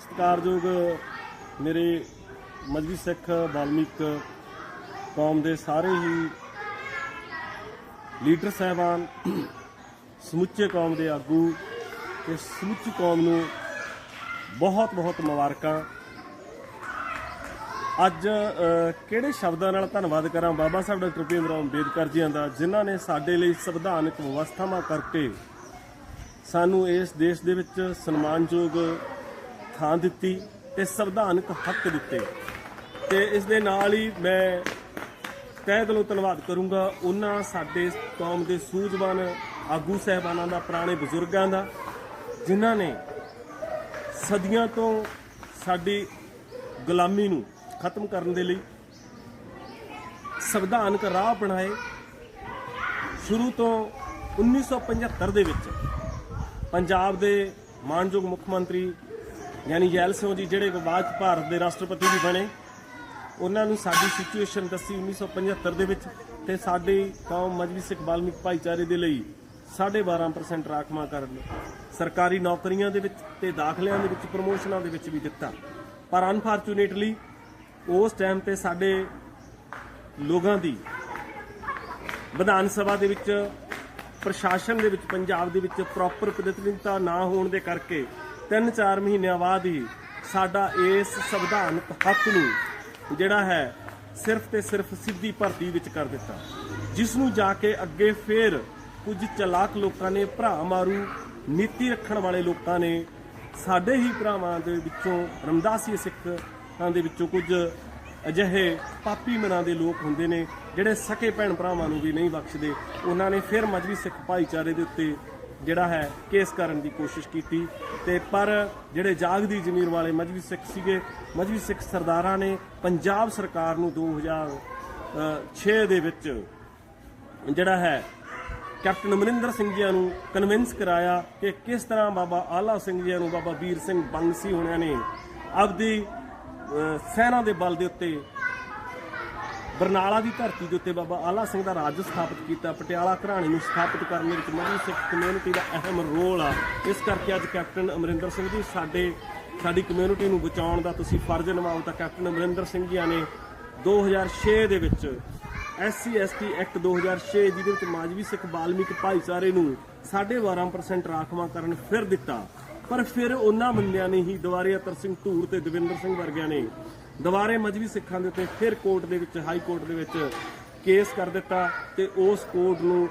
ਸਤਿਕਾਰਯੋਗ ਮੇਰੇ ਮਜਬੀ ਸਿੱਖ ਬਾਲਮਿਕ ਕੌਮ ਦੇ ਸਾਰੇ ਹੀ ਲੀਡਰ ਸਹਿਬਾਨ, ਸਮੁੱਚੇ ਕੌਮ ਦੇ ਆਗੂ ਤੇ ਸਮੁੱਚੀ ਕੌਮ ਨੂੰ ਬਹੁਤ ਬਹੁਤ ਮੁਬਾਰਕਾਂ। ਅੱਜ ਕਿਹੜੇ ਸ਼ਬਦਾਂ ਨਾਲ ਧੰਨਵਾਦ ਕਰਾਂ? ਬਾਬਾ ਸਾਹਿਬ ਡਾਕਟਰ ਭੀਮ ਰਾਓ ਅੰਬੇਦਕਰ ਜੀਆਂ ਦਾ, ਜਿਨ੍ਹਾਂ ਨੇ ਸਾਡੇ ਲਈ ਸੰਵਿਧਾਨਕ ਵਿਵਸਥਾਵਾਂ ਕਰਕੇ ਸਾਨੂੰ ਇਸ ਦੇਸ਼ ਦੇ ਵਿੱਚ ਸਨਮਾਨਯੋਗ ਥਾਂ ਦਿੱਤੀ ਤੇ ਸੰਵਿਧਾਨਕ ਹੱਕ ਦਿੱਤੇ। ਤੇ ਇਸ ਦੇ ਨਾਲ ਹੀ ਮੈਂ ਤਹਿ ਦਿਲੋਂ ਧੰਨਵਾਦ ਕਰੂੰਗਾ ਉਹਨਾਂ ਸਾਡੇ ਕੌਮ ਦੇ ਸੂਝਵਾਨ ਆਗੂ ਸਹਿਬਾਨਾਂ ਦਾ, ਪੁਰਾਣੇ ਬਜ਼ੁਰਗਾਂ ਦਾ, ਜਿਨ੍ਹਾਂ ਨੇ ਸਦੀਆਂ ਤੋਂ ਸਾਡੀ ਗੁਲਾਮੀ ਨੂੰ ਖਤਮ ਕਰਨ ਦੇ ਲਈ ਸੰਵਿਧਾਨਕ ਰਾਹ ਬਣਾਏ। ਸ਼ੁਰੂ ਤੋਂ 1975 ਦੇ ਵਿੱਚ ਪੰਜਾਬ ਦੇ ਮਾਨਯੋਗ ਮੁੱਖ ਮੰਤਰੀ ਯਾਨੀ ਜੈਲ ਸਿੰਘ ਜੀ ਜਿਹੜੇ ਬਾਅਦ ਭਾਰਤ ਦੇ ਰਾਸ਼ਟਰਪਤੀ ਵੀ ਬਣੇ, ਉਹਨਾਂ ਨੂੰ ਸਾਡੀ ਸਿਚੁਏਸ਼ਨ ਦੱਸੀ 1975 ਦੇ ਵਿੱਚ ਤੇ ਸਾਡੀ ਕੌਮ ਮਜਬੀ ਸਿੱਖ ਬਾਲਮਿਕ ਭਾਈਚਾਰੇ ਦੇ ਲਈ 12.5% ਰਾਖਵਾਂ ਕਰਨ ਸਰਕਾਰੀ ਨੌਕਰੀਆਂ ਦੇ ਵਿੱਚ ਤੇ ਦਾਖਲਿਆਂ ਦੇ ਵਿੱਚ ਪ੍ਰਮੋਸ਼ਨਾਂ ਦੇ ਵਿੱਚ ਵੀ ਦਿੱਤਾ। ਪਰ ਅਨਫੋਰਚੂਨੇਟਲੀ ਉਸ ਟਾਈਮ ਤੇ ਸਾਡੇ ਲੋਕਾਂ ਦੀ ਵਿਧਾਨ ਸਭਾ ਦੇ ਵਿੱਚ, ਪ੍ਰਸ਼ਾਸਨ ਦੇ ਵਿੱਚ, ਪੰਜਾਬ ਦੇ ਵਿੱਚ ਪ੍ਰੋਪਰ ਪ੍ਰਤੀਨਿਧਤਾ ਨਾ ਹੋਣ ਦੇ ਕਰਕੇ 3-4 ਮਹੀਨਿਆਂ ਬਾਅਦ ਹੀ ਸਾਡਾ ਇਸ ਸੰਵਿਧਾਨਕ ਹੱਕ ਨੂੰ ਜਿਹੜਾ ਹੈ ਸਿਰਫ ਤੇ ਸਿਰਫ ਸਿੱਧੀ ਭਰਤੀ ਵਿੱਚ ਕਰ ਦਿੱਤਾ। ਜਿਸ ਨੂੰ ਜਾ ਕੇ ਅੱਗੇ ਫੇਰ ਕੁਝ ਚਲਾਕ ਲੋਕਾਂ ਨੇ ਭਰਾ ਮਾਰੂ, ਨੀਤੀ ਰੱਖਣ ਵਾਲੇ ਲੋਕਾਂ ਨੇ, ਸਾਡੇ ਹੀ ਭਰਾਵਾਂ ਦੇ ਵਿੱਚੋਂ ਰਮਦਾਸੀ ਸਿੱਖਾਂ ਦੇ ਵਿੱਚੋਂ ਕੁਝ ਅਜਿਹੇ ਪਾਪੀ ਮਨਾਂ ਦੇ ਲੋਕ ਹੁੰਦੇ ਨੇ, ਜਿਹੜੇ ਸਕੇ ਭੈਣ ਭਰਾਵਾਂ ਨੂੰ ਵੀ ਨਹੀਂ ਬਖਸ਼ਦੇ। ਉਹਨਾਂ ਨੇ ਫਿਰ ਮਜਬੀ ਸਿੱਖ ਭਾਈਚਾਰੇ ਦੇ ਉੱਤੇ ਜਿਹੜਾ ਹੈ ਕੇਸ ਕਰਨ ਦੀ ਕੋਸ਼ਿਸ਼ ਕੀਤੀ ਤੇ ਪਰ ਜਿਹੜੇ ਜਾਗਦੀ ਜ਼ਮੀਰ ਵਾਲੇ ਮਜਬੀ ਸਿੱਖ ਸੀਗੇ ਮਜਬੀ ਸਿੱਖ ਸਰਦਾਰਾਂ ਨੇ ਪੰਜਾਬ ਸਰਕਾਰ ਨੂੰ 2006 ਦੇ ਵਿੱਚ ਜਿਹੜਾ ਹੈ ਕੈਪਟਨ ਅਮਰਿੰਦਰ ਸਿੰਘ ਜੀ ਨੂੰ ਕਨਵਿੰਸ ਕਰਾਇਆ ਕਿ ਕਿਸ ਤਰ੍ਹਾਂ ਬਾਬਾ ਆਲਾ ਸਿੰਘ ਜੀ ਨੂੰ ਬਾਬਾ ਵੀਰ ਸਿੰਘ ਬੰਗਸੀ ਹੋਣਿਆਂ ਨੇ ਆਪਦੀ ਅਹ, ਸੈਨਾ ਦੇ ਬਲ ਦੇ ਉੱਤੇ ਬਰਨਾਲਾ ਦੀ ਧਰਤੀ ਦੇ ਉੱਤੇ ਬਾਬਾ ਆਲਾ ਸਿੰਘ ਦਾ ਰਾਜ ਸਥਾਪਿਤ ਕੀਤਾ। ਪਟਿਆਲਾ ਘਰਾਣੇ ਨੂੰ ਸਥਾਪਿਤ ਕਰਨ ਦੇ ਵਿੱਚ ਮਜਬੀ ਸਿੱਖ ਕਮਿਊਨਿਟੀ ਦਾ ਅਹਿਮ ਰੋਲ ਆ। ਇਸ ਕਰਕੇ ਅੱਜ ਕੈਪਟਨ ਅਮਰਿੰਦਰ ਸਿੰਘ ਜੀ ਸਾਡੇ, ਸਾਡੀ ਕਮਿਊਨਿਟੀ ਨੂੰ ਬਚਾਉਣ ਦਾ ਤੁਸੀਂ ਫਰਜ਼ ਨਿਭਾਓ ਤਾਂ ਕੈਪਟਨ ਅਮਰਿੰਦਰ ਸਿੰਘ ਜੀ ਨੇ 2006 ਦੇ ਵਿੱਚ ਐਸਸੀ ਐਸਟੀ ਐਕਟ 2006 ਜਿਹਦੇ ਵਿੱਚ ਮਾਜਵੀ ਸਿੱਖ ਬਾਲਮਿਕ ਭਾਈਚਾਰੇ ਨੂੰ 12.5% ਰਾਖਵਾਂ ਕਰਨ ਫਿਰ ਦਿੱਤਾ। ਪਰ ਫਿਰ ਉਹਨਾਂ ਬੰਦਿਆਂ ਨੇ ਹੀ ਦੁਬਾਰੇ ਅਤਰ ਸਿੰਘ ਧੂਰ ਤੇ ਦਵਿੰਦਰ ਸਿੰਘ ਵਰਗਿਆਂ ਨੇ ਦੁਬਾਰੇ ਮਜਬੀ ਸਿੱਖਾਂ ਦੇ ਉੱਤੇ ਫਿਰ ਕੋਰਟ ਦੇ ਵਿੱਚ, ਹਾਈ ਕੋਰਟ ਦੇ ਵਿੱਚ ਕੇਸ ਕਰ ਦਿੱਤਾ ਤੇ ਉਸ ਕੋਰਟ ਨੂੰ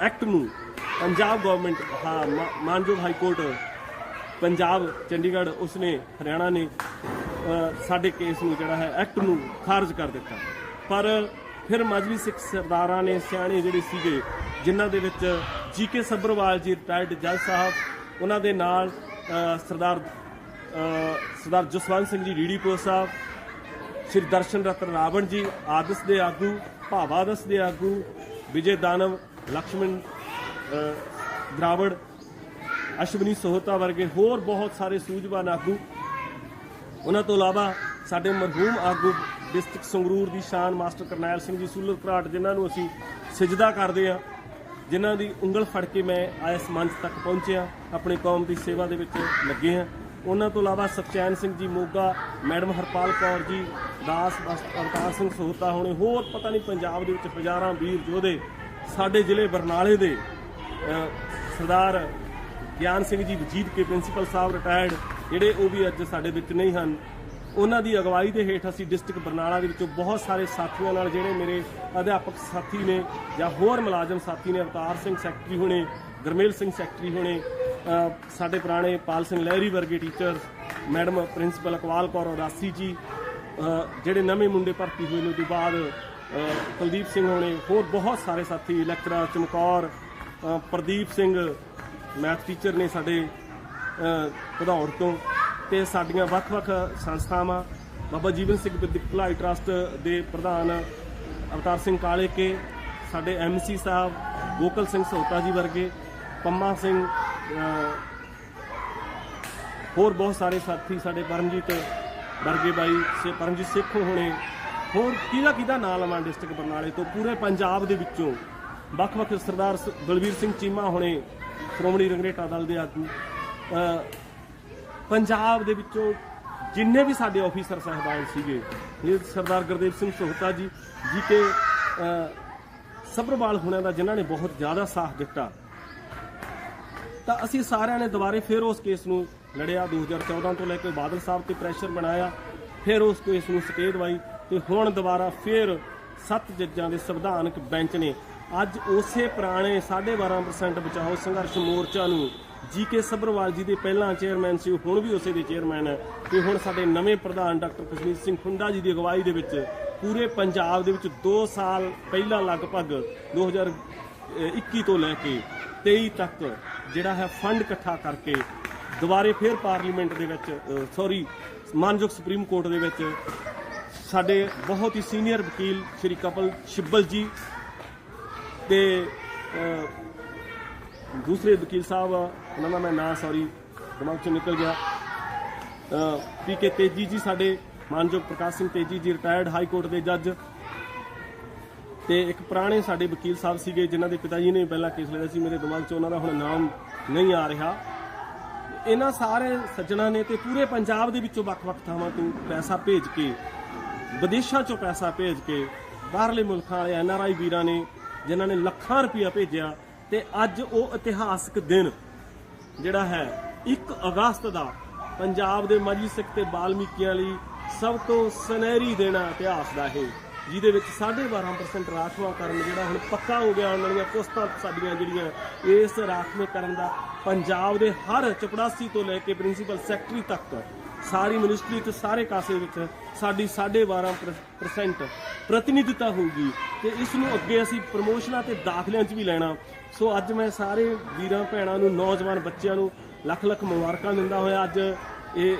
ਐਕਟ ਨੂੰ ਪੰਜਾਬ ਗਵਰਨਮੈਂਟ ਹਾਂ, ਮਾ- ਮਾਨਯੋਗ ਹਾਈ ਕੋਰਟ, ਪੰਜਾਬ, ਚੰਡੀਗੜ੍ਹ, ਉਸਨੇ, ਹਰਿਆਣਾ ਨੇ ਸਾਡੇ ਕੇਸ ਨੂੰ ਜਿਹੜਾ ਹੈ, ਐਕਟ ਨੂੰ ਖਾਰਜ ਕਰ ਦਿੱਤਾ। ਪਰ ਫਿਰ ਮਜਬੀ ਸਿੱਖ ਸਰਦਾਰਾਂ ਨੇ, ਸਿਆਣੇ ਜਿਹੜੇ ਸੀਗੇ, ਜਿਨ੍ਹਾਂ ਦੇ ਵਿੱਚ ਜੀਕੇ ਸੱਭਰਵਾਲ ਜੀ, ਰਿਟਾਇਰਡ ਜੱਜ ਸਾਹਿਬ, ਉਹਨਾਂ ਦੇ ਨਾਲ ਸਰਦਾਰ ਸਰਦਾਰ ਜਸਵੰਤ ਸਿੰਘ ਜੀ ਰੀੜੀ ਡੀਡੀਪੋ ਸਾਹਿਬ, ਸ੍ਰੀ ਦਰਸ਼ਨ ਰਤਨ ਰਾਵਣ ਜੀ, ਆਦਸ਼ ਦੇ ਆਗੂ, ਭਾਵਾਦਸ ਦੇ ਆਗੂ, ਵਿਜੇ ਦਾਨਵ ਲక్ష్ਮਣ ਦਰਾਵੜ, ਅਸ਼ਵਨੀ ਸੋਹਤਾ ਵਰਗੇ ਹੋਰ ਬਹੁਤ ਸਾਰੇ ਸੂਝਵਾਨ ਆਗੂ। ਉਹਨਾਂ ਤੋਂ ਇਲਾਵਾ ਸਾਡੇ ਮਰਹੂਮ ਆਗੂ ਡਿਸਟ੍ਰਿਕਟ ਸੰਗਰੂਰ ਦੀ ਸ਼ਾਨ ਮਾਸਟਰ ਕਰਨੈਲ ਸਿੰਘ ਜੀ, ਸੂਲਰ ਘਰਾਟ, ਜਿਨ੍ਹਾਂ ਨੂੰ ਅਸੀਂ ਸਜਦਾ ਕਰਦੇ ਆ ਜਿਨ੍ਹਾਂ ਦੀ ਉਂਗਲ ਫੜ ਕੇ ਮੈਂ ਇਸ ਮੰਚ ਤੱਕ ਪਹੁੰਚਿਆ, ਆਪਣੇ ਕੌਮ ਦੀ ਸੇਵਾ ਦੇ ਵਿੱਚ ਲੱਗੇ ਆ ਉਹਨਾਂ ਤੋਂ ਇਲਾਵਾ ਸਚੈਨ ਸਿੰਘ ਜੀ ਮੋਗਾ, ਮੈਡਮ ਹਰਪਾਲ ਕੌਰ ਜੀ, ਦਾਸ ਅਵਤਾਰ ਸਿੰਘ ਸੋਹਤਾ ਹੋਣੇ, ਹੋਰ ਪਤਾ ਨਹੀਂ ਪੰਜਾਬ ਦੇ ਵਿੱਚ ਹਜ਼ਾਰਾਂ ਵੀਰ ਯੋਧੇ ਸਾਡੇ ਜ਼ਿਲ੍ਹੇ ਬਰਨਾਲੇ ਦੇ ਸਰਦਾਰ ਗਿਆਨ ਸਿੰਘ ਜੀ ਵਜੀਦ ਕੇ ਪ੍ਰਿੰਸੀਪਲ ਸਾਹਿਬ ਰਿਟਾਇਰਡ ਜਿਹੜੇ ਉਹ ਵੀ ਅੱਜ ਸਾਡੇ ਵਿੱਚ ਨਹੀਂ ਹਨ। ਉਹਨਾਂ ਦੀ ਅਗਵਾਈ ਦੇ ਹੇਠ ਅਸੀਂ ਡਿਸਟ੍ਰਿਕਟ ਬਰਨਾਲਾ ਦੇ ਵਿੱਚੋਂ ਬਹੁਤ ਸਾਰੇ ਸਾਥੀਆਂ ਨਾਲ ਜਿਹੜੇ ਮੇਰੇ ਅਧਿਆਪਕ ਸਾਥੀ ਨੇ ਜਾਂ ਹੋਰ ਮੁਲਾਜ਼ਮ ਸਾਥੀ ਨੇ, ਅਵਤਾਰ ਸਿੰਘ ਸੈਕਟਰੀ ਹੋਣੇ, ਗਰਮੇਲ ਸਿੰਘ ਸੈਕਟਰੀ ਹੋਣੇ ਸਾਡੇ ਪੁਰਾਣੇ ਪਾਲ ਸਿੰਘ ਲਹਿਰੀ ਵਰਗੇ teacher madam principal Akwal Kaur Udasi ji ਜਿਹੜੇ ਨਵੇਂ ਮੁੰਡੇ ਭਰਤੀ ਹੋਏ ਨੇ ਤੋਂ ਬਾਅਦ ਕੁਲਦੀਪ ਸਿੰਘ ਹੋਣੇ ਹੋਰ ਬਹੁਤ ਸਾਰੇ ਸਾਥੀ lecturer Chamkaur Pradeep Singh math teacher ਨੇ ਸਾਡੇ ਅ, ਤੋਂ ਤੇ ਸਾਡੀਆਂ ਵੱਖ-ਵੱਖ ਸੰਸਥਾਵਾਂ ਬਾਬਾ ਜੀਵਨ ਸਿੰਘ ਵਿਦਿਅਕ ਭਲਾਈ ਟਰਸਟ ਦੇ ਪ੍ਰਧਾਨ ਅਵਤਾਰ ਸਿੰਘ ਕਾਲੇ ਕੇ ਸਾਡੇ ਐਮਸੀ ਸਾਹਿਬ ਗੋਕਲ ਸਿੰਘ ਸੋਤਾ ਜੀ ਵਰਗੇ ਪੰਮਾ ਸਿੰਘ ਹੋਰ ਬਹੁਤ ਸਾਰੇ ਸਾਥੀ ਸਾਡੇ ਪਰਮਜੀਤ ਵਰਗੇ ਬਾਈ ਸੇ ਪਰਮਜੀਤ ਸਿੱਖ ਹੋਣੇ ਹੋਰ ਕਿਹਦਾ ਕਿਹਦਾ ਨਾਂ ਲਵਾਂ ਡਿਸਟ੍ਰਿਕਟ ਬਰਨਾਲੇ ਤੋਂ? ਪੂਰੇ ਪੰਜਾਬ ਦੇ ਵਿੱਚੋਂ ਵੱਖ-ਵੱਖ ਸਰਦਾਰ ਸ- ਬਲਵੀਰ ਸਿੰਘ ਚੀਮਾ ਹੋਣੇ ਸ਼੍ਰੋਮਣੀ ਰੰਗਰੇਟਾ ਦਲ ਦੇ ਆਗੂ ਪੰਜਾਬ ਦੇ ਵਿੱਚੋਂ ਜਿੰਨੇ ਵੀ ਸਾਡੇ ਆਫੀਸਰ ਸਾਹਿਬਾਨ ਸੀਗੇ ਇਹ ਸਰਦਾਰ ਗੁਰਦੇਵ ਸਿੰਘ ਸੋਹਤਾ ਜੀ ਜੀ ਕੇ ਅਹ, ਸਬਰਵਾਲ ਹੁਣਾਂ ਦਾ ਜਿਨ੍ਹਾਂ ਨੇ ਬਹੁਤ ਜ਼ਿਆਦਾ ਸਾਥ ਦਿੱਤਾ। ਤਾਂ ਅਸੀਂ ਸਾਰਿਆਂ ਨੇ ਦੁਬਾਰੇ ਫਿਰ ਉਸ ਕੇਸ ਨੂੰ ਲੜਿਆ 2014 ਤੋਂ ਲੈ ਕੇ ਬਾਦਲ ਸਾਹਿਬ ਤੇ ਪ੍ਰੈਸ਼ਰ ਬਣਾਇਆ, ਫਿਰ ਉਸ ਕੇਸ ਨੂੰ ਸਟੇ ਦਵਾਈ ਤੇ ਹੁਣ ਦੁਬਾਰਾ ਫਿਰ ਸੱਤ ਜੱਜਾਂ ਦੇ ਸੰਵਿਧਾਨਕ ਬੈਂਚ ਨੇ। ਅੱਜ ਉਸੇ ਪੁਰਾਣੇ 12.5% ਬਚਾਓ ਸੰਘਰਸ਼ ਮੋਰਚਾ ਨੂੰ ਜੀ ਕੇ ਸਬਰਵਾਲ ਜੀ ਦੇ ਪਹਿਲਾਂ ਚੇਅਰਮੈਨ ਸੀ ਹੁਣ ਵੀ ਉਸੇ ਦੇ ਚੇਅਰਮੈਨ ਹੈ ਤੇ ਹੁਣ ਸਾਡੇ ਨਵੇਂ ਪ੍ਰਧਾਨ ਡਾਕਟਰ ਕਸ਼ਮੀਰ ਸਿੰਘ ਖੁੰਡਾ ਜੀ ਦੀ ਅਗਵਾਈ ਦੇ ਵਿੱਚ ਪੂਰੇ ਪੰਜਾਬ ਦੇ ਵਿੱਚ 2 ਸਾਲ ਪਹਿਲਾਂ ਲਗਭਗ 2021 ਤੋਂ ਲੈ ਕੇ 23 ਤੱਕ ਜਿਹੜਾ ਹੈ ਫੰਡ ਇਕੱਠਾ ਕਰਕੇ ਦੁਬਾਰੇ ਫਿਰ ਪਾਰਲੀਮੈਂਟ ਦੇ ਵਿੱਚ ਸੌਰੀ ਮਾਨਯੋਗ ਸੁਪਰੀਮ ਕੋਰਟ ਦੇ ਵਿੱਚ ਸਾਡੇ ਬਹੁਤ ਹੀ ਸੀਨੀਅਰ ਵਕੀਲ ਸ਼੍ਰੀ ਕਪਲ ਛਿੱਬਲ ਜੀ ਤੇ ਦੂਸਰੇ ਵਕੀਲ ਸਾਹਿਬ, ਉਹਨਾਂ ਦਾ ਮੈਂ ਨਾਂ ਸੌਰੀ ਦਿਮਾਗ ਚੋਂ ਨਿਕਲ ਗਿਆ। ਪੀ ਕੇ ਤੇਜੀ ਜੀ ਸਾਡੇ ਮਾਨਯੋਗ ਪ੍ਰਕਾਸ਼ ਸਿੰਘ ਤੇਜੀ ਜੀ ਰਿਟਾਇਰਡ ਹਾਈ ਕੋਰਟ ਦੇ ਜੱਜ ਤੇ ਇੱਕ ਪੁਰਾਣੇ ਸਾਡੇ ਵਕੀਲ ਸਾਹਿਬ ਸੀਗੇ, ਜਿਨ੍ਹਾਂ ਦੇ ਪਿਤਾ ਜੀ ਨੇ ਪਹਿਲਾਂ ਕੇਸ ਲੜਿਆ ਸੀ, ਮੇਰੇ ਦਿਮਾਗ 'ਚ ਉਹਨਾਂ ਦਾ ਹੁਣ ਨਾਮ ਨਹੀਂ ਆ ਰਿਹਾ। ਇਹਨਾਂ ਸਾਰੇ ਸੱਜਣਾ ਨੇ ਤੇ ਪੂਰੇ ਪੰਜਾਬ ਦੇ ਵਿੱਚੋਂ ਵੱਖ-ਵੱਖ ਥਾਵਾਂ ਤੋਂ ਪੈਸਾ ਭੇਜ ਕੇ, ਵਿਦੇਸ਼ਾਂ 'ਚੋਂ ਪੈਸਾ ਭੇਜ ਕੇ ਬਾਹਰਲੇ ਮੁਲਕਾਂ ਵਾਲੇ ਐਨਆਰਆਈ ਵੀਰਾਂ ਨੇ, ਜਿਨ੍ਹਾਂ ਨੇ ਲੱਖਾਂ ਰੁਪਇਆ ਭੇਜਿਆ ਤੇ ਅੱਜ ਉਹ ਇਤਿਹਾਸਕ ਦਿਨ ਜਿਹੜਾ ਹੈ 1 ਅਗਸਤ ਦਾ ਪੰਜਾਬ ਦੇ ਮਾਜੀ ਸਿੱਖ ਤੇ ਬਾਲਮੀਕੀਆਂ ਲਈ ਸਭ ਤੋਂ ਸੁਨਹਿਰੀ ਦਿਨ ਆ ਇਤਿਹਾਸ ਦਾ ਇਹ। ਜਿਹਦੇ ਵਿੱਚ 12.5% ਰਾਖਵਾਂਕਰਨ ਜਿਹੜਾ ਹੁਣ ਪੱਕਾ ਹੋ ਗਿਆ ਆਉਣ ਵਾਲੀਆਂ ਪੁਸਤਾਂ ਸਾਡੀਆਂ ਜਿਹੜੀਆਂ, ਇਸ ਰਾਖਵੇਂਕਰਨ ਦਾ ਪੰਜਾਬ ਦੇ ਹਰ ਚਪੜਾਸੀ ਤੋਂ ਲੈ ਕੇ ਪ੍ਰਿੰਸੀਪਲ ਸੈਕਟਰੀ ਤੱਕ, ਸਾਰੀ ਮਿਨਿਸਟਰੀ ਤੇ ਸਾਰੇ ਕਾਸੇ ਵਿੱਚ ਸਾਡੀ 12.5% ਪ੍ਰਤੀਨਿਧਤਾ ਹੋਊਗੀ ਤੇ ਇਸ ਨੂੰ ਅੱਗੇ ਅਸੀਂ ਪ੍ਰਮੋਸ਼ਨਾਂ ਤੇ ਦਾਖਲਿਆਂ 'ਚ ਵੀ ਲੈਣਾ। ਸੋ ਅੱਜ ਮੈਂ ਸਾਰੇ ਵੀਰਾਂ, ਭੈਣਾਂ ਨੂੰ, ਨੌਜਵਾਨ ਬੱਚਿਆਂ ਨੂੰ ਲੱਖ ਲੱਖ ਮੁਬਾਰਕਾਂ ਦਿੰਦਾ ਹੋਇਆ। ਅੱਜ ਇਹ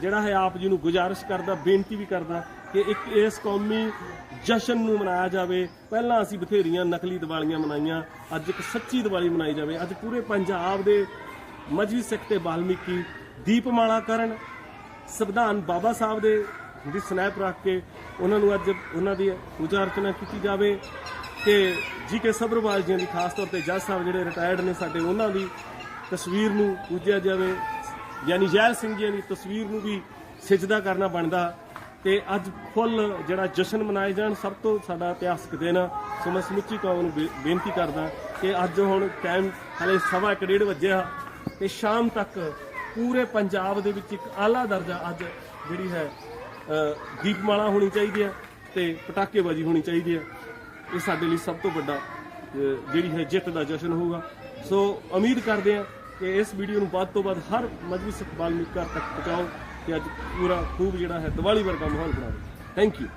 ਜਿਹੜਾ ਹੈ ਆਪ ਜੀ ਨੂੰ ਗੁਜ਼ਾਰਿਸ਼ ਕਰਦਾ, ਬੇਨਤੀ ਵੀ ਕਰਦਾ ਕਿ ਇੱਕ ਇਸ ਕੌਮੀ ਜਸ਼ਨ ਨੂੰ ਮਨਾਇਆ ਜਾਵੇ। ਪਹਿਲਾਂ ਅਸੀਂ ਬਥੇਰੀਆਂ ਨਕਲੀ ਦੀਵਾਲੀਆਂ ਮਨਾਈਆਂ, ਅੱਜ ਇੱਕ ਸੱਚੀ ਦੀਵਾਲੀ ਮਨਾਈ ਜਾਵੇ। ਅੱਜ ਪੂਰੇ ਪੰਜਾਬ ਦੇ ਮਜਬੀ ਸਿੱਖ ਤੇ ਬਾਲਮੀਕੀ ਦੀਪਮਾਲਾ ਕਰਨ, ਸੰਵਿਧਾਨ ਬਾਬਾ ਸਾਹਿਬ ਦੇ ਦੀ ਸਨੈਪ ਰੱਖ ਕੇ ਉਹਨਾਂ ਨੂੰ ਅੱਜ ਉਹਨਾਂ ਦੀ ਪੂਜਾ ਅਰਚਨਾ ਕੀਤੀ ਜਾਵੇ ਤੇ ਜੀ ਕੇ ਸਬਰਵਾਲ ਜੀ ਦੀ ਖਾਸ ਤੌਰ ਤੇ ਜੱਜ ਸਾਹਿਬ ਜਿਹੜੇ ਰਿਟਾਇਰਡ ਨੇ ਸਾਡੇ, ਉਹਨਾਂ ਦੀ ਤਸਵੀਰ ਨੂੰ ਪੂਜਿਆ ਜਾਵੇ। ਯਾਨੀ ਜੈਲ ਸਿੰਘ ਜੀ ਦੀ ਤਸਵੀਰ ਨੂੰ ਵੀ ਸਿਜਦਾ ਕਰਨਾ ਬਣਦਾ। ਤੇ ਅੱਜ ਫੁੱਲ ਜਿਹੜਾ ਜਸ਼ਨ ਮਨਾਏ ਜਾਣ ਸਭ ਤੋਂ ਸਾਡਾ ਇਤਿਹਾਸਕ ਦਿਨ ਆ। ਸੋ ਮੈਂ ਸਮੁੱਚੀ ਕੌਮ ਨੂੰ ਬੇ- ਬੇਨਤੀ ਕਰਦਾ ਕਿ ਅੱਜ ਹੁਣ ਟਾਈਮ ਹਲੇ ਸਵਾ ਇੱਕ ਡੇਢ ਵਜਿਆ ਤੇ ਸ਼ਾਮ ਤੱਕ ਪੂਰੇ ਪੰਜਾਬ ਦੇ ਵਿੱਚ ਇੱਕ ਆਲਾ ਦਰਜਾ ਅੱਜ ਜਿਹੜੀ ਹੈ ਅ, ਦੀਪਮਾਲਾ ਹੋਣੀ ਚਾਹੀਦੀ ਹੈ ਤੇ ਪਟਾਕੇਬਾਜ਼ੀ ਹੋਣੀ ਚਾਹੀਦੀ ਹੈ। ਇਹ ਸਾਡੇ ਲਈ ਸਭ ਤੋਂ ਵੱਡਾ ਅ, ਜਿਹੜੀ ਹੈ ਜਿੱਤ ਦਾ ਜਸ਼ਨ ਹੋਊਗਾ। ਸੋ ਉਮੀਦ ਕਰਦੇ ਹਾਂ ਕਿ ਇਸ ਵੀਡੀਓ ਨੂੰ ਵੱਧ ਤੋਂ ਵੱਧ ਹਰ ਮਜਲਿਸ ਸਿੱਖ ਬਾਲਮੀਕ ਘਰ ਤੱਕ ਪਹੁੰਚਾਓ। ਤੇ ਅੱਜ ਪੂਰਾ ਖੂਬ ਜਿਹੜਾ ਹੈ ਦੀਵਾਲੀ ਵਰਗਾ ਮਾਹੌਲ ਬਣਾਓ ਥੈਂਕ ਯੂ